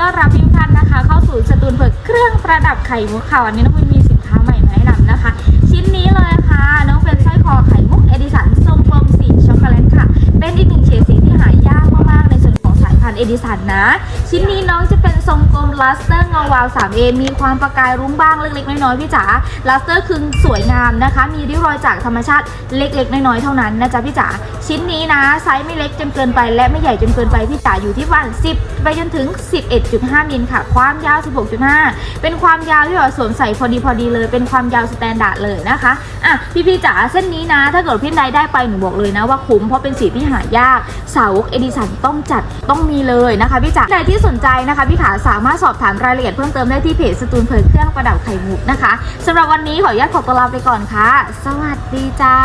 ต้อนรับทุกท่านนะคะ เข้าสู่สตูนเปิดเครื่องประดับไข่มุกค่ะวันนี้น้องวินมีสินค้าใหม่มาแนะนำนะคะ ชิ้นนี้เลยค่ะ น้องเป็นสร้อยคอไข่มุกเอดิสันทรงกลมสีช็อกโกแลตค่ะ เป็นอีกหนึ่งเฉดสีที่หายากมากๆในส่วนของสายพันธุ์เอดิสันนะ ชิ้นนี้น้องจะเป็น ทรงกลมลัสเตอร์เงาวาว 3A มีความประกายรุ้งบ้างเล็กๆ น้อยๆพี่จ๋าลัสเตอร์คือสวยงามนะคะ มีริ้วรอยจากธรรมชาติเล็กๆ น้อยๆเท่านั้นนะจ๊ะพี่จ๋าชิ้นนี้นะไซส์ไม่เล็กจนเกินไป และไม่ใหญ่จนเกินไปพี่จ๋าอยู่ที่ประมาณ10 ไปจนถึง 11.5มิลค่ะ ความยาว 16.5 เป็นความยาวที่แบบสวมใส่พอดีพอดีเลย เป็นความยาวสแตนดาร์ดเลยนะคะอะพี่พี่ๆจ๋าเส้นนี้นะ ถ้าเกิดพี่ใดได้ไปหนูบอกเลยนะว่าคุ้มเพราะเป็นสีที่หายากสาวกเอดิสันต้องจัดต้องมีเลยนะคะพี่จ๋าใครที่สนใจนะคะพี่ขาสามารถสอบถามรายละเอียดเพิ่มเติมได้ที่เพจสตูนเผยเครื่องประดับไข่มุกนะคะสำหรับวันนี้ขออนุญาตขอตัวลาไปก่อนค่ะ สวัสดีจ้า